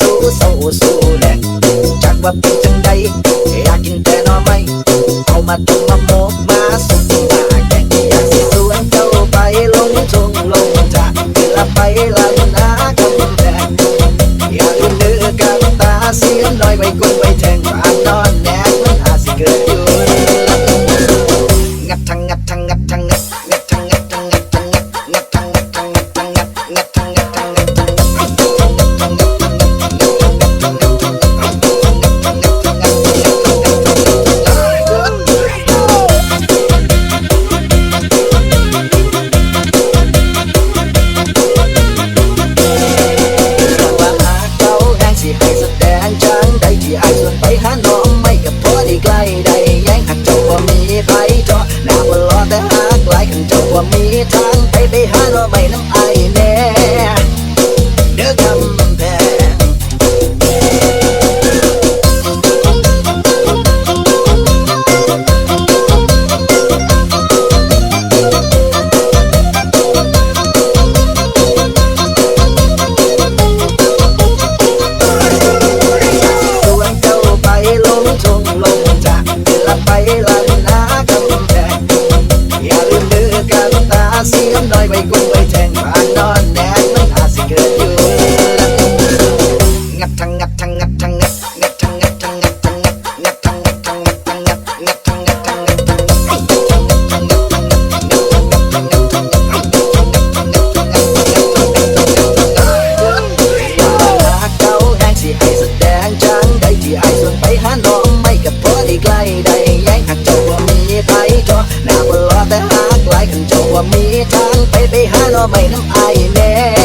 สู้สู้สู้แหละจากว่าเป็นจังใดอยากกินแต่หน่อไม้เอามาตุ้มมาโมกมาสุกมาแกงอยากสิสวนเจ้าไปลงชงลงจัะละไปละน้าคำแดงอยากลือกับตาเสียน้อยไว้กุ้งไว้แท it go and tend now. Baby, hello, my năm I nè.